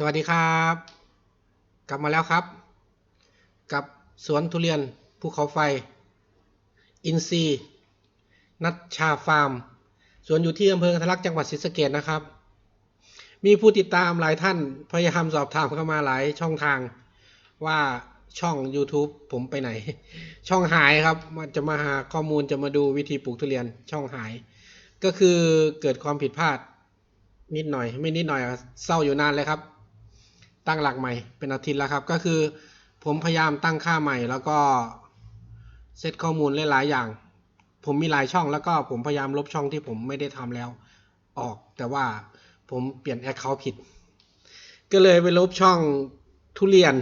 สวัสดีครับ กลับมาแล้วครับ กับสวนทุเรียนภูเขาไฟ อินซีนัชชาฟาร์ม สวนอยู่ที่อำเภอกันทะลักจังหวัดศรีสะเกดนะครับ มีผู้ติดตามหลายท่านพยายามสอบถามเข้ามาหลายช่องทางว่าช่อง YouTube ผมไปไหน ช่องหายครับมันจะมาหาข้อมูลจะมาดูวิธีปลูกทุเรียนช่องหาย ก็คือเกิดความผิดพลาดนิดหน่อย ไม่นิดหน่อยอะเศร้าอยู่นานเลยครับ ตั้งหลักใหม่เป็นอาทิตย์แล้วครับ ก็คือผมพยายามตั้งค่าใหม่ แล้วก็เซตข้อมูลหลายๆอย่าง ผมมีหลายช่องแล้วก็ผมพยายามลบช่องที่ผมไม่ได้ทำแล้วออก แต่ว่าผมเปลี่ยนแอคเคาท์ผิด ก็เลยไปลบช่องทุเรียน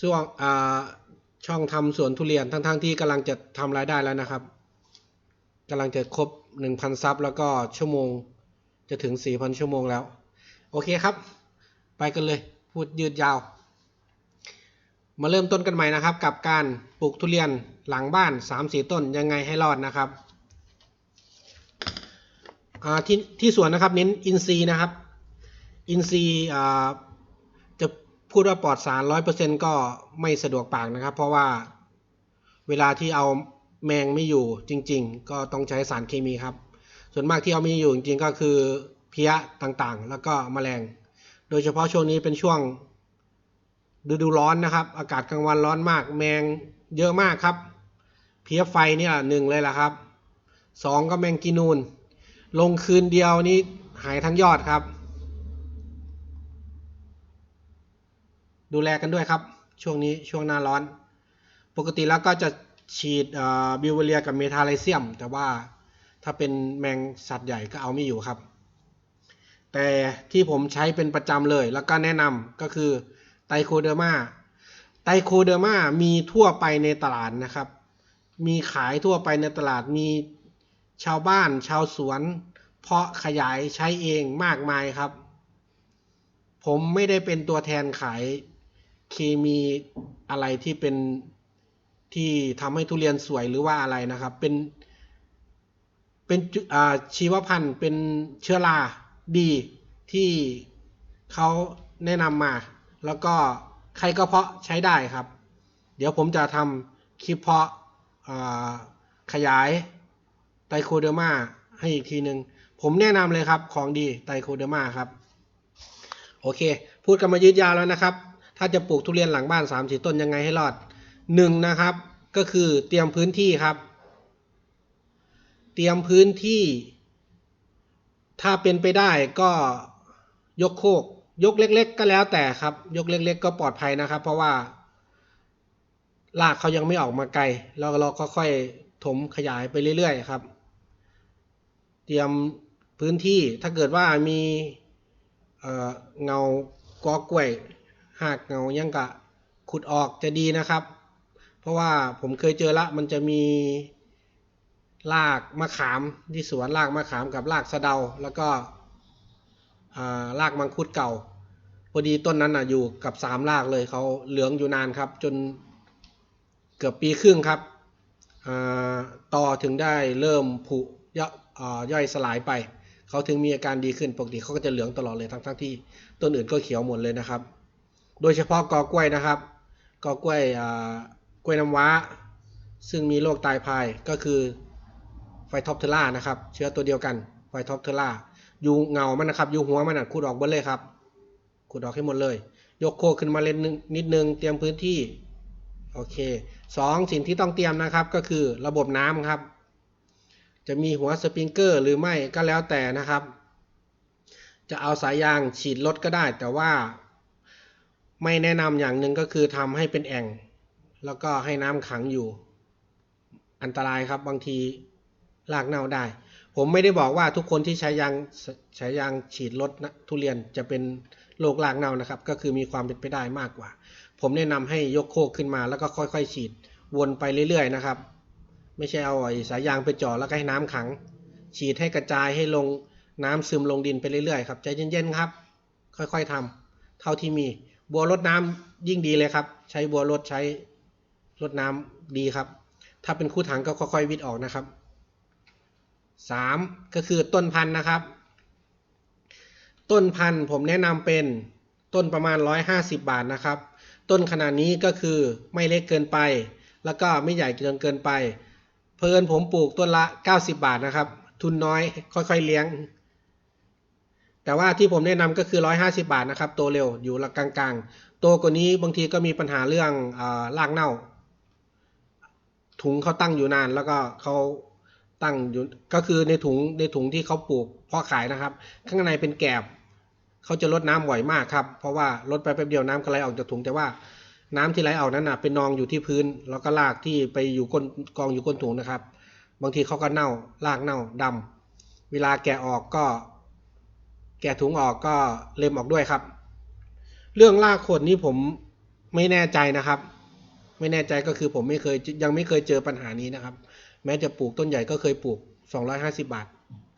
ช่วงอ่าช่องทำสวนทุเรียนทั้งๆที่กำลังจะทำรายได้แล้วนะครับกำลังจะครบหนึ่งพันซับ แล้วก็ชั่วโมงจะถึง 4,000 ชั่วโมงแล้ว โอเคครับ ไปกันเลย พูดยืดยาว มาเริ่มต้นกันใหม่นะครับ กับการปลูกทุเรียนหลังบ้าน 3-4 ต้นยังไงให้รอดนะครับที่ที่สวนนะครับเน้นอินซีนะครับ อินซีจะพูดว่าปลอดสาร100%ก็ไม่สะดวกปากนะครับ เพราะว่าเวลาที่เอาแมงไม่อยู่จริง ๆ ก็ต้องใช้สารเคมีครับ ส่วนมากที่เอามีอยู่จริงๆก็คือเพี้ยต่างๆ แล้วก็แมลง โดยเฉพาะช่วงนี้เป็นช่วงฤดูร้อนนะครับ อากาศกลางวันร้อนมาก แมงเยอะมากครับ เพี้ยไฟเนี่ยหนึ่งเลยล่ะครับสองก็แมงกีนูน ลงคืนเดียวนี้หายทั้งยอดครับ ดูแลกันด้วยครับ ช่วงนี้ช่วงหน้าร้อน ปกติแล้วก็จะฉีดบิวเวเรียกับเมทาไลเซียม แต่ว่าถ้าเป็นแมงสัตว์ใหญ่ก็เอาไม่อยู่ครับ แต่ที่ผมใช้เป็นประจำเลย แล้วก็แนะนำก็คือไตโคเดอร์มาไตโคเดอร์มามีทั่วไปในตลาดนะครับ มีขายทั่วไปในตลาดมีชาวบ้าน ชาวสวน เพาะขยายใช้เองมากมายครับ ผมไม่ได้เป็นตัวแทนขายเคมีอะไรที่เป็นที่ทำให้ทุเรียนสวยหรือว่าอะไรนะครับ เป็นเป็นชีวพันธุ์เป็นเชื้อรา ดีที่เขาแนะนำมา แล้วก็ใครก็เพาะใช้ได้ครับ เดี๋ยวผมจะทำคลิปเพาะขยายไตโคเดอร์มาให้อีกทีหนึ่งผมแนะนำเลยครับของดีไตโคเดอร์มาครับ โอเค พูดกันมายืดยาวแล้วนะครับ ถ้าจะปลูกทุเรียนหลังบ้าน3ามสี่ต้นยังไงให้รอดหนึ่งนะครับ ก็คือเตรียมพื้นที่ครับ เตรียมพื้นที่ ถ้าเป็นไปได้ก็ยกโคก ยกเล็ก ๆ ก็แล้วแต่ครับ ยกเล็ก ๆ ก็ปลอดภัยนะครับ เพราะว่ารากเขายังไม่ออกมาไกลแล้วเราก็ค่อยถมขยายไปเรื่อยๆครับ เตรียมพื้นที่ถ้าเกิดว่ามีเเงากอกล้วย หากเงายังกะขุดออกจะดีนะครับ เพราะว่าผมเคยเจอละมันจะมี รากมะขามที่สวนรากมะขามกับรากสะเดา แล้วก็รากมังคุดเก่าพอดีต้นนั้นออยู่กับสามรากเลยเขาเหลืองอยู่นานครับ จนเกือบปีครึ่งครับต่อถึงได้เริ่มผุย่อยสลายไป เขาถึงมีอาการดีขึ้นปกติเขาก็จะเหลืองตลอดเลยทั้งทั้งที่ต้นอื่นก็เขียวหมดเลยนะครับ โดยเฉพาะกอกล้วยนะครับกอกล้วยกล้วยน้ำว้า ซึ่งมีโรคตายพายก็คือ ไฟท็อปเทล่านะครับ เชื้อตัวเดียวกันไฟท็อปเทล่าอยู่เงามันนะครับอยู่หัวมันนะขุดออกหมดเลยครับขุดออกให้หมดเลย ยกโคขึ้นมาเล่นนิดนึงเตรียมพื้นที่โอเคสองสิ่งที่ต้องเตรียมนะครับก็คือระบบน้ำครับ จะมีหัวสปริงเกอร์หรือไม่ก็แล้วแต่นะครับ จะเอาสายยางฉีดลดก็ได้ แต่ว่าไม่แนะนำอย่างหนึ่งก็คือทำให้เป็นแอ่ง แล้วก็ให้น้ำขังอยู่ อันตรายครับบางที รากเน่าได้ ผมไม่ได้บอกว่าทุกคนที่ใช้ยางใช้ยางฉีดลดนะทุเรียนจะเป็นโรครากเน่านะครับ ก็คือมีความเป็นไปได้มากกว่า ผมแนะนำให้ยกโคกขึ้นมาแล้วก็ค่อยๆ ฉีดวนไปเรื่อย ๆ นะครับ ไม่ใช่เอาสายยางไปจ่อแล้วก็ให้น้ำขัง ฉีดให้กระจายให้ลงน้ำซึมลงดินไปเรื่อยๆครับใจเย็นๆครับ ค่อยๆทำเท่าที่มีบัวรดน้ำยิ่งดีเลยครับ ใช้บัวรดใช้รดน้ำดีครับ ถ้าเป็นคู่ถังก็ค่อยๆวิดออกนะครับ สามก็คือต้นพันธุ์นะครับ ต้นพันธุ์ผมแนะนำเป็นต้นประมาณ 150 บาทนะครับ ต้นขนาดนี้ก็คือไม่เล็กเกินไป แล้วก็ไม่ใหญ่จนเกินไป เพลินผมปลูกต้นละ 90 บาทนะครับ ทุนน้อยค่อยๆเลี้ยง แต่ว่าที่ผมแนะนำก็คือ 150 บาทนะครับ โตเร็วอยู่ละกลางๆ โตกว่านี้บางทีก็มีปัญหาเรื่องอรากเน่า ถุงเขาตั้งอยู่นานแล้วก็เขา ตั้งอยู่ก็คือในถุงในถุงที่เขาปลูกพาะขายนะครับ ข้างในเป็นแกบเขาจะลดน้ำบ่อยมากครับ เพราะว่าลดไปแป๊บเดียวน้ำก็ไหลออกจากถุงแต่ว่าน้ำที่ไหลออกนั้นนะเป็นนองอยู่ที่พื้น แล้วก็ลากที่ไปอยู่ก้นกองอยู่ก้นถุงนะครับ บางทีเขาก็เน่าลากเน่าดำเวลาแกะออกก็ แกะถุงออกก็เล็มออกด้วยครับ เรื่องลากขวดนี้ผมไม่แน่ใจนะครับ ไม่แน่ใจก็คือผมไม่เคยยังไม่เคยเจอปัญหานี้นะครับ แม้จะปลูกต้นใหญ่ก็เคยปลูก 250 บาท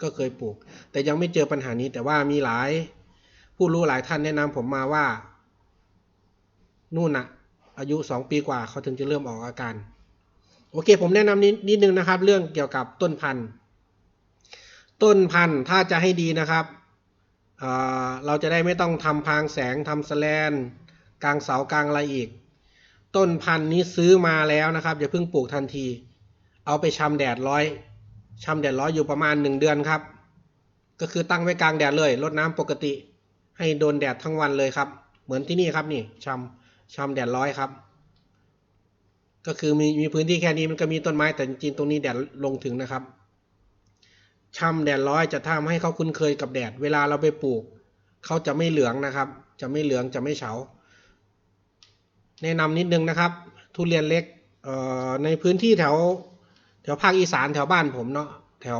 ก็เคยปลูก แต่ยังไม่เจอปัญหานี้แต่ว่ามีหลาย ผู้รู้หลายท่านแนะนำผมมาว่า นู่นนะอายุ 2 ปีกว่าเขาถึงจะเริ่มออกอาการ โอเค ผมแนะนำนิดนิดนึงนะครับ เรื่องเกี่ยวกับต้นพันธุ์ ต้นพันธุ์ถ้าจะให้ดีนะครับเเราจะได้ไม่ต้องทำพางแสงทำสแลนกลางเสากลางอะไรอีก ต้นพันธุ์นี้ซื้อมาแล้วนะครับอย่าเพิ่งปลูกทันที เอาไปชำแดดร้อยชำแดดร้อยอยู่ประมาณหนึ่งเดือนครับ ก็คือตั้งไว้กลางแดดเลยรดน้ำปกติ ให้โดนแดดทั้งวันเลยครับ เหมือนที่นี่ครับนี่ชำชำแดดร้อยครับ ก็คือมีมีพื้นที่แค่นี้มันก็มีต้นไม้แต่จริงๆตรงนี้แดดลงถึงนะครับชำแดดร้อยจะทำให้เขาคุ้นเคยกับแดด เวลาเราไปปลูกเขาจะไม่เหลืองนะครับ จะไม่เหลืองจะไม่เฉา แนะนำนิดนึงนะครับ ทุเรียนเล็กเอ่อในพื้นที่แถว ถวภาคอีสานแถวบ้านผมเนาะแถว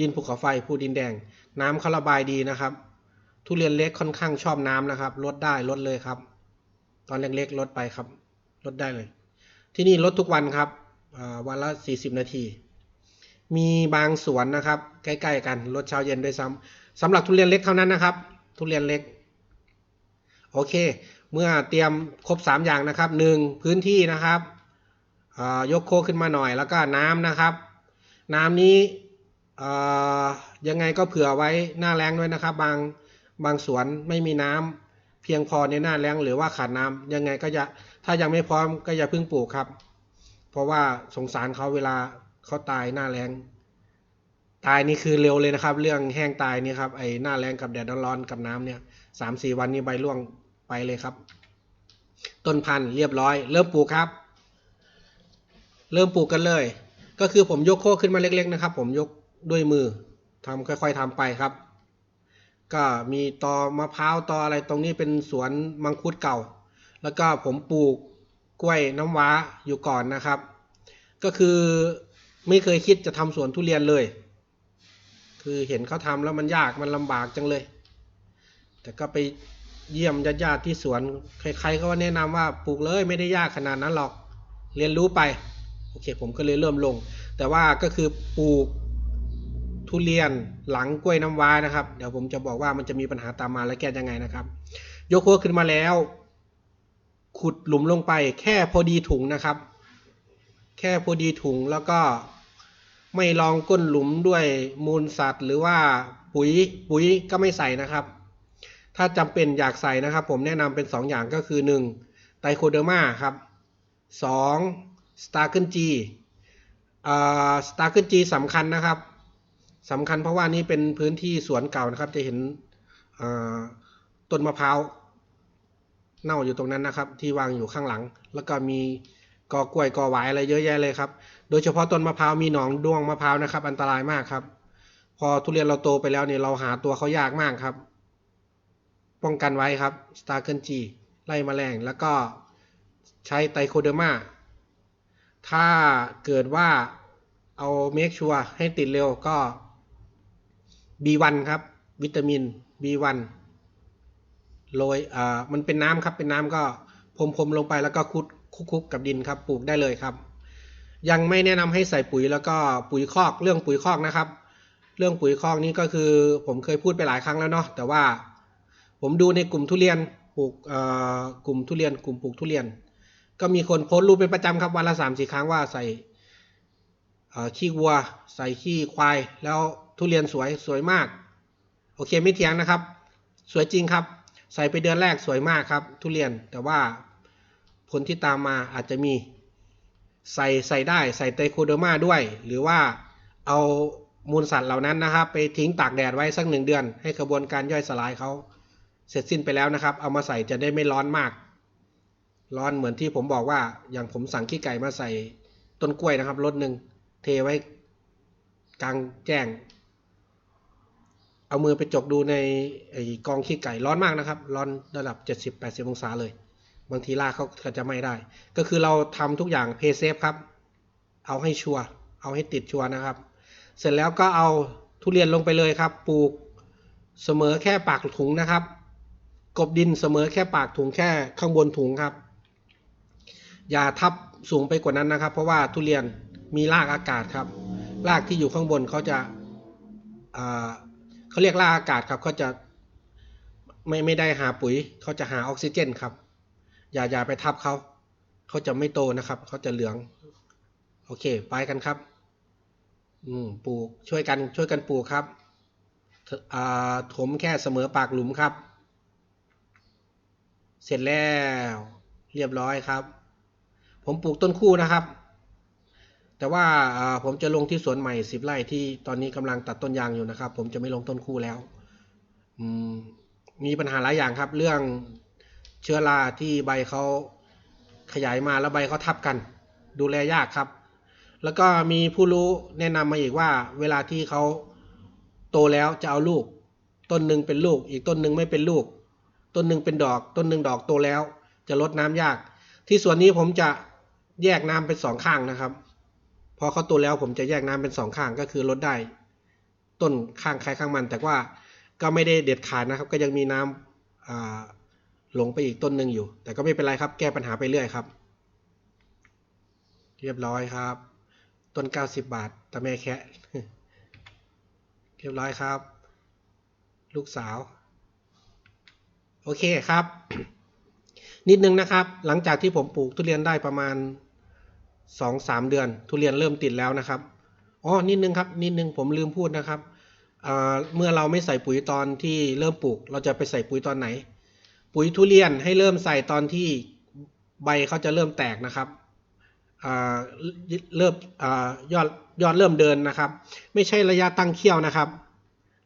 ดินภูเขาไฟภูดินแดง น้ำเขาระบายดีนะครับ ทุเรียนเล็กค่อนข้างชอบน้ำนะครับลดได้ลดเลยครับ ตอนเล็กๆลดไปครับลดได้เลย ที่นี่ลดทุกวันครับวันละ 40 นาที มีบางสวนนะครับ ใกล้ๆ กันลดเช้าเย็นด้วยซ้ำสำหรับทุเรียนเล็กเท่านั้นนะครับ ทุเรียนเล็ก โอเค เมื่อเตรียมครบ 3 อย่างนะครับ 1. พื้นที่นะครับ ยกโคกขึ้นมาหน่อยแล้วก็น้ำนะครับ น้ำนี้ยังไงก็เผื่อไว้หน้าแรงด้วยนะครับ บางบางสวนไม่มีน้ำเพียงพอในหน้าแรงหรือว่าขาดน้ำยังไงก็จะถ้ายังไม่พร้อมก็อย่าเพิ่งปลูกครับ เพราะว่าสงสารเขาเวลาเขาตายหน้าแรงตายนี่คือเร็วเลยนะครับ เรื่องแห้งตายนี่ครับไอ้หน้าแรงกับแดดร้อนกับน้ำเนี่ยสามสี่วันนี้ใบร่วงไปเลยครับ ต้นพันธุ์เรียบร้อย เริ่มปลูกครับ เริ่มปลูกกันเลย ก็คือผมยกโคกขึ้นมาเล็กๆนะครับ ผมยกด้วยมือทำค่อย ๆทำไปครับ ก็มีตอมะพร้าวตออะไรตรงนี้เป็นสวนมังคุดเก่า แล้วก็ผมปลูกกล้วยน้ำว้าอยู่ก่อนนะครับ ก็คือไม่เคยคิดจะทำสวนทุเรียนเลย คือเห็นเขาทำแล้วมันยากมันลำบากจังเลย แต่ก็ไปเยี่ยมญาติๆที่สวน ใครๆก็แนะนำว่าปลูกเลยไม่ได้ยากขนาดนั้นหรอก เรียนรู้ไป อเคผมก็เลยเริ่มลง แต่ว่าก็คือปลูกทุเรียนหลังกล้วยน้ำว้านะครับ เดี๋ยวผมจะบอกว่ามันจะมีปัญหาตามมาและแก้ยังไงนะครับ ยกหัวขึ้นมาแล้ว ขุดหลุมลงไป แค่พอดีถุงนะครับ แค่พอดีถุงแล้วก็ไม่ลองก้นหลุมด้วยมูลสัตว์ หรือว่าปุ๋ยปุ๋ยก็ไม่ใส่นะครับ ถ้าจำเป็นอยากใส่นะครับ ผมแนะนำเป็น 2 อย่างก็คือ 1. ไตโคเดอร์มาครับ 2. สตาร์เกิลจีสตาร์เกิลจีสำคัญนะครับสำคัญเพราะว่านี่เป็นพื้นที่สวนเก่านะครับ จะเห็นต้นมะพร้าวเน่าอยู่ตรงนั้นนะครับ ที่วางอยู่ข้างหลัง แล้วก็มีกอกล้วยกอหวายอะไรเยอะแยะเลยครับ โดยเฉพาะต้นมะพร้าวมีหนองด้วงมะพร้าวนะครับ อันตรายมากครับ พอทุเรียนเราโตไปแล้วเนี่ยเราหาตัวเขายากมากครับ ป้องกันไว้ครับสตาร์เกิลจีไล่แมลงแล้วก็ใช้ไตโคเดอร์มา ถ้าเกิดว่าเอาเมคชัวร์ให้ติดเร็วก็ B1 ครับ วิตามิน B1 โรยอ่ามันเป็นน้ำครับเป็นน้ำก็พรมๆลงไปแล้วก็คุกคุกๆกับดินครับ ปลูกได้เลยครับ ยังไม่แนะนำให้ใส่ปุ๋ยแล้วก็ปุ๋ยคอกเรื่องปุ๋ยคอกนะครับ เรื่องปุ๋ยคอกนี้ก็คือผมเคยพูดไปหลายครั้งแล้วเนาะแต่ว่าผมดูในกลุ่มทุเรียนปลูกเอ่อกลุ่มทุเรียน กลุ่มปลูกทุเรียน ก็มีคนโพสต์รูปเป็นประจำครับวันละสามสี่ครั้งว่าใส่ขี้วัว ใส่ขี้ควาย แล้วทุเรียนสวยสวยมาก โอเคไม่เถียงนะครับ สวยจริงครับ ใส่ไปเดือนแรกสวยมากครับ ทุเรียนแต่ว่าผลที่ตามมาอาจจะมีใส่ใส่ได้ใส่ไตโคเดอร์มาด้วย หรือว่าเอามูลสัตว์เหล่านั้นนะครับ ไปทิ้งตากแดดไว้สักหนึ่งเดือน ให้กระบวนการย่อยสลายเขาเสร็จสิ้นไปแล้วนะครับ เอามาใส่จะได้ไม่ร้อนมาก ร้อนเหมือนที่ผมบอกว่า อย่างผมสั่งขี้ไก่มาใส่ต้นกล้วยนะครับรถหนึ่งเทไว้กลางแจ้ง เอามือไปจกดูในไอ้กองขี้ไก่ร้อนมากนะครับ ร้อนระดับ 70-80 องศาเลย บางทีลากเขาก็จะไม่ได้ ก็คือเราทำทุกอย่างเพย์เซฟครับ เอาให้ชัวร์เอาให้ติดชัวร์นะครับ เสร็จแล้วก็เอาทุเรียนลงไปเลยครับ ปลูกเสมอแค่ปากถุงนะครับ กบดินเสมอแค่ปากถุงแค่ข้างบนถุงครับ อย่าทับสูงไปกว่านั้นนะครับ เพราะว่าทุเรียนมีรากอากาศครับรากที่อยู่ข้างบนเขาจะอ่าเขาเรียกรากอากาศครับเขาจะไม่ไม่ได้หาปุ๋ยเขาจะหาออกซิเจนครับ อย่าอย่าไปทับเขาเขาจะไม่โตนะครับเขาจะเหลือง โอเค ไปกันครับ อืมปลูกช่วยกันช่วยกันปลูกครับอ่าถมแค่เสมอปากหลุมครับ เสร็จแล้วเรียบร้อยครับ ผมปลูกต้นคู่นะครับ แต่ว่าผมจะลงที่สวนใหม่สิบไร่ที่ตอนนี้กำลังตัดต้นยางอยู่นะครับ ผมจะไม่ลงต้นคู่แล้วมีปัญหาหลายอย่างครับ เรื่องเชื้อราที่ใบเขาขยายมาแล้วใบเขาทับกัน ดูแลยากครับ แล้วก็มีผู้รู้แนะนำมาอีกว่า เวลาที่เขาโตแล้วจะเอาลูก ต้นหนึ่งเป็นลูก อีกต้นหนึ่งไม่เป็นลูก ต้นหนึ่งเป็นดอก ต้นหนึ่งดอกโตแล้ว จะลดน้ำยาก ที่สวนนี้ผมจะ แยกน้ำเป็นสองข้างนะครับ พอเขาโตแล้วผมจะแยกน้ำเป็นสองข้างก็คือลดได้ ต้นข้างใครข้างมัน แต่ว่าก็ไม่ได้เด็ดขาดนะครับ ก็ยังมีน้ำอ่าหลงไปอีกต้นหนึ่งอยู่ แต่ก็ไม่เป็นไรครับ แก้ปัญหาไปเรื่อยครับ เรียบร้อยครับ ต้น 90 บาทตาแม่แคะเรียบร้อยครับ ลูกสาว โอเคครับ นิดนึงนะครับ หลังจากที่ผมปลูกทุเรียนได้ประมาณ 2-3เดือน ทุเรียนเริ่มติดแล้วนะครับอ๋อนิดนึงครับนิดนึงผมลืมพูดนะครับเมื่อเราไม่ใส่ปุ๋ยตอนที่เริ่มปลูก เราจะไปใส่ปุ๋ยตอนไหน ปุ๋ยทุเรียนให้เริ่มใส่ตอนที่ใบเขาจะเริ่มแตกนะครับเริ่มอยอดยอดเริ่มเดินนะครับ ไม่ใช่ระยะตั้งเขี้ยวนะครับ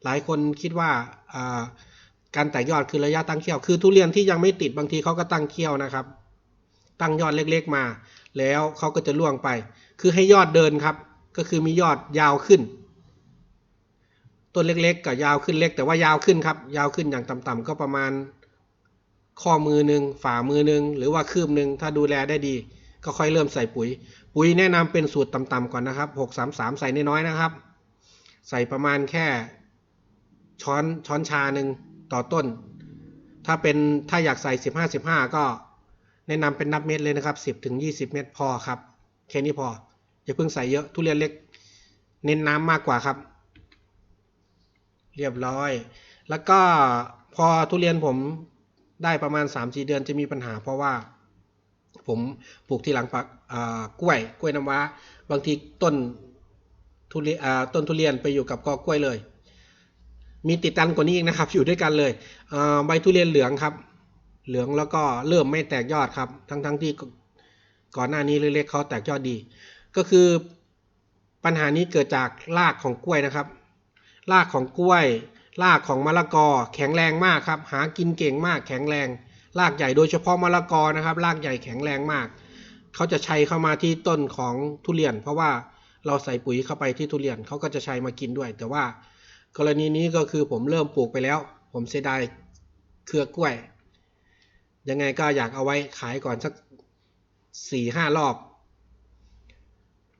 หลายคนคิดว่าอ่าการแตกยอดคือระยะตั้งเขี้ยว คือทุเรียนที่ยังไม่ติดบางทีเขาก็ตั้งเขี้ยวนะครับ ตั้งยอดเล็กๆมา แล้วเขาก็จะล่วงไป คือให้ยอดเดินครับ ก็คือมียอดยาวขึ้น ต้นเล็กๆกับยาวขึ้นเล็ก แต่ว่ายาวขึ้นครับ ยาวขึ้นอย่างต่ำๆก็ประมาณ ข้อมือหนึ่งฝ่ามือหนึ่งหรือว่าคืบหนึ่งถ้าดูแลได้ดี ก็ค่อยเริ่มใส่ปุ๋ย ปุ๋ยแนะนำเป็นสูตรต่ำๆก่อนนะครับหกสามสามใส่น้อยๆนะครับ ใส่ประมาณแค่ช้อนช้อนชาหนึ่งต่อต้น ถ้าเป็นถ้าอยากใส่สิบห้าสิบห้าก็ แนะนำเป็นนับเม็ดเลยนะครับสิบถึงยี่สิบเม็ดพอครับ แค่นี้พอ อย่าเพิ่งใส่เยอะทุเรียนเล็ก เน้นน้ำมากกว่าครับ เรียบร้อย แล้วก็พอทุเรียนผมได้ประมาณ3าเดือนจะมีปัญหา เพราะว่า ผมปลูกที่หลังปักกล้วย กล้วยน้ำว้า บางทีต้นทุเรียนต้นทุเรียนไปอยู่กับกอกล้วยเลย มีติดตันกว่านี้อีกนะครับ อยู่ด้วยกันเลยใบทุเรียนเหลืองครับ เหลืองแล้วก็เริ่มไม่แตกยอดครับ ทั้งทั้งที่ก่อนหน้านี้เล็กๆเขาแตกยอดดี ก็คือปัญหานี้เกิดจากรากของกล้วยนะครับ รากของกล้วยรากของมะละกอแข็งแรงมากครับ หากินเก่งมาก แข็งแรง รากใหญ่โดยเฉพาะมะละกอนะครับ รากใหญ่แข็งแรงมาก เขาจะใชัยเข้ามาที่ต้นของทุเรียน เพราะว่าเราใส่ปุ๋ยเข้าไปที่ทุเรียนเขาก็จะใชัยมากินด้วย แต่ว่า กรณีนี้ก็คือผมเริ่มปลูกไปแล้ว ผมเสียดายเครือกล้วย ยังไงก็อยากเอาไว้ขายก่อนสักสี่ห้ารอบ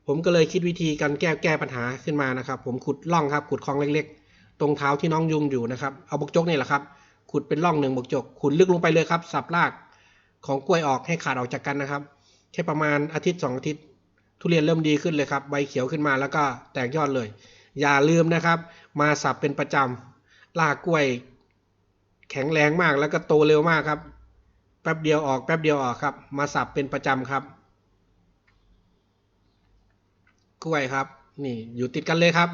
ผมก็เลยคิดวิธีการแก้แก้ปัญหาขึ้นมานะครับ ผมขุดร่องครับขุดคลองเล็ก ๆ ตรงเท้าที่น้องยุงอยู่นะครับ เอาบกจกนี่แหละครับ ขุดเป็นร่องหนึ่งบกจกขุดลึกลงไปเลยครับ สับรากของกล้วยออกให้ขาดออกจากกันนะครับ แค่ประมาณอาทิตย์สองอาทิตย์ ทุเรียนเริ่มดีขึ้นเลยครับ ใบเขียวขึ้นมาแล้วก็แตกยอดเลย อย่าลืมนะครับ มาสับเป็นประจำรากกล้วย แข็งแรงมากแล้วก็โตเร็วมากครับ แป๊บเดียวออกแป๊บเดียวออกครับ มาสับเป็นประจำครับ กล้วยครับ นี่อยู่ติดกันเลยครับ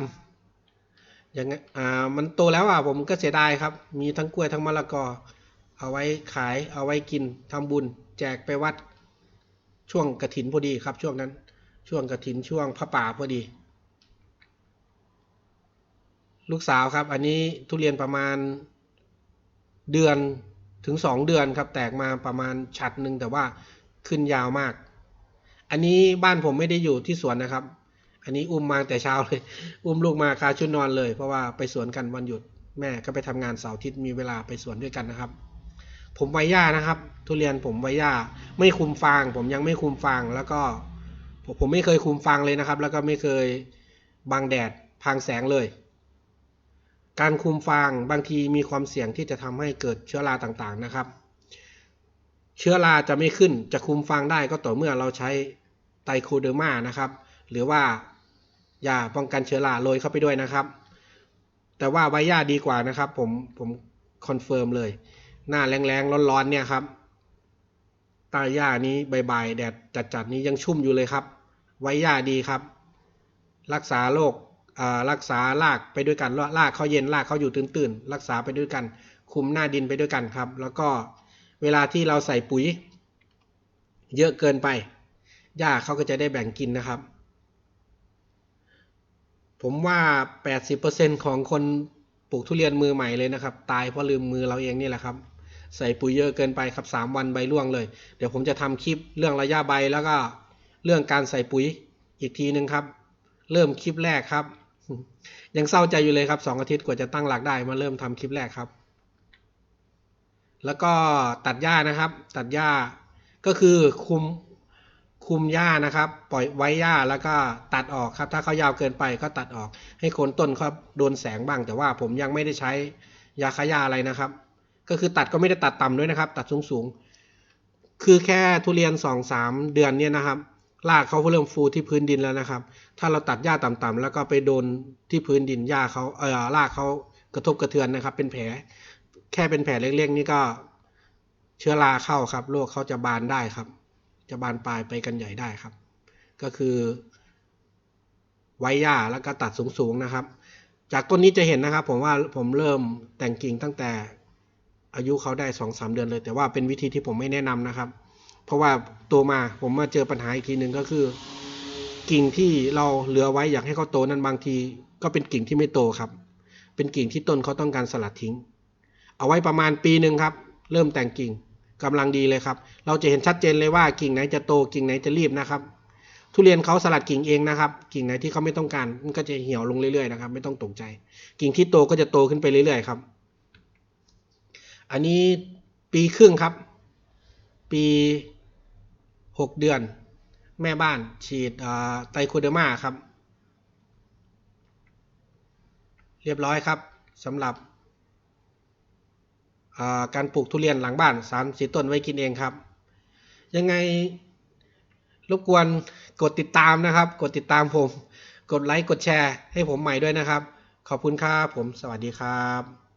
อย่างอ่ามันโตแล้วอะผมก็เสียดายครับ มีทั้งกล้วยทั้งมะละกอ เอาไว้ขายเอาไว้กินทำบุญ แจกไปวัด ช่วงกระถินพอดีครับ ช่วงนั้น ช่วงกระถินช่วงพระป่าพอดี ลูกสาวครับ อันนี้ทุเรียนประมาณเดือน ถึงสองเดือนครับ แตกมาประมาณฉัดหนึ่งแต่ว่าขึ้นยาวมาก อันนี้บ้านผมไม่ได้อยู่ที่สวนนะครับ อันนี้อุ้มมาแต่เช้าเลย อุ้มลูกมาคาชุดนอนเลย เพราะว่าไปสวนกันวันหยุด แม่ก็ไปทำงานเสาร์อาทิตย์มีเวลาไปสวนด้วยกันนะครับ ผมไว้หญ้านะครับ ทุเรียนผมไว้หญ้าไม่คุมฟาง ผมยังไม่คุมฟางแล้วก็ ผมไม่เคยคุมฟางเลยนะครับ แล้วก็ไม่เคยบังแดดพรางแสงเลย การคุมฟางบางทีมีความเสี่ยงที่จะทำให้เกิดเชื้อราต่างๆนะครับ เชื้อราจะไม่ขึ้นจะคุมฟางได้ก็ต่อเมื่อเราใช้ไตรโคเดอร์มานะครับ หรือว่ายาป้องกันเชื้อราโรยเข้าไปด้วยนะครับ แต่ว่าไว้ย่าดีกว่านะครับ ผมผมคอนเฟิร์มเลย หน้าแรงๆร้อนๆเนี่ยครับใต้หญ้านี้ใบๆแดดจัดๆนี้ยังชุ่มอยู่เลยครับ ไว้ย่าดีครับ รักษาโรค รักษารากไปด้วยกันรากเขาเย็นรากเขาอยู่ตื้นๆรักษาไปด้วยกัน คุมหน้าดินไปด้วยกันครับ แล้วก็เวลาที่เราใส่ปุ๋ย เยอะเกินไปหญ้าเขาก็จะได้แบ่งกินนะครับ ผมว่า 80%ของคนปลูกทุเรียนมือใหม่เลยนะครับ ตายเพราะลืมมือเราเองนี่แหละครับ ใส่ปุ๋ยเยอะเกินไปครับ 3 วันใบร่วงเลย เดี๋ยวผมจะทำคลิปเรื่องระยะใบแล้วก็เรื่องการใส่ปุ๋ยอีกทีหนึ่งครับ เริ่มคลิปแรกครับ ยังเศร้าใจอยู่เลยครับสองอาทิตย์กว่าจะตั้งหลักได้มาเริ่มทำคลิปแรกครับ แล้วก็ตัดหญ้านะครับ ตัดหญ้าก็คือคุมคุมหญ้านะครับ ปล่อยไว้หญ้าแล้วก็ตัดออกครับ ถ้าเขายาวเกินไปก็ตัดออก ให้โคนต้นเขาโดนแสงบ้าง แต่ว่าผมยังไม่ได้ใช้ยาฆ่าหญ้าอะไรนะครับ ก็คือตัดก็ไม่ได้ตัดต่ำด้วยนะครับ ตัดสูงสูงๆคือแค่ทุเรียนสองสามเดือนเนี่ยนะครับ รากเขาเริ่มฟูที่พื้นดินแล้วนะครับ ถ้าเราตัดหญ้าต่ำๆแล้วก็ไปโดนที่พื้นดินหญ้าเขาเออรากเขากระทบกระเทือนนะครับ เป็นแผล แค่เป็นแผลเล็กๆนี่ก็เชื้อราเข้าครับโรคเขาจะบานได้ครับ จะบานปลายไปกันใหญ่ได้ครับ ก็คือ ไว้หญ้าแล้วก็ตัดสูงๆนะครับ จากต้นนี้จะเห็นนะครับ ผมว่าผมเริ่มแต่งกิ่งตั้งแต่อายุเขาได้สองสามเดือนเลย แต่ว่าเป็นวิธีที่ผมไม่แนะนำนะครับ เพราะว่าตัวมาผมมาเจอปัญหาอีกทีหนึ่งก็คือ กิ่งที่เราเหลือไว้อยากให้เขาโตนั้นบางที ก็เป็นกิ่งที่ไม่โตครับ เป็นกิ่งที่ต้นเขาต้องการสลัดทิ้ง เอาไว้ประมาณปีหนึ่งครับ เริ่มแต่งกิ่งกำลังดีเลยครับ เราจะเห็นชัดเจนเลยว่ากิ่งไหนจะโตกิ่งไหนจะรีบนะครับ ทุเรียนเขาสลัดกิ่งเองนะครับ กิ่งไหนที่เขาไม่ต้องการมันก็จะเหี่ยวลงเรื่อยๆนะครับ ไม่ต้องตกใจ กิ่งที่โตก็จะโตขึ้นไปเรื่อยๆครับ อันนี้ปีครึ่งครับ ปี หกเดือน แม่บ้านฉีดไตรโคเดอร์มาครับ เรียบร้อยครับสำหรับการปลูกทุเรียนหลังบ้านสามสีต้นไว้กินเองครับ ยังไงรบกวนกดติดตามนะครับ กดติดตามผม กดไลค์ กดแชร์ให้ผมใหม่ด้วยนะครับ ขอบคุณครับผม สวัสดีครับ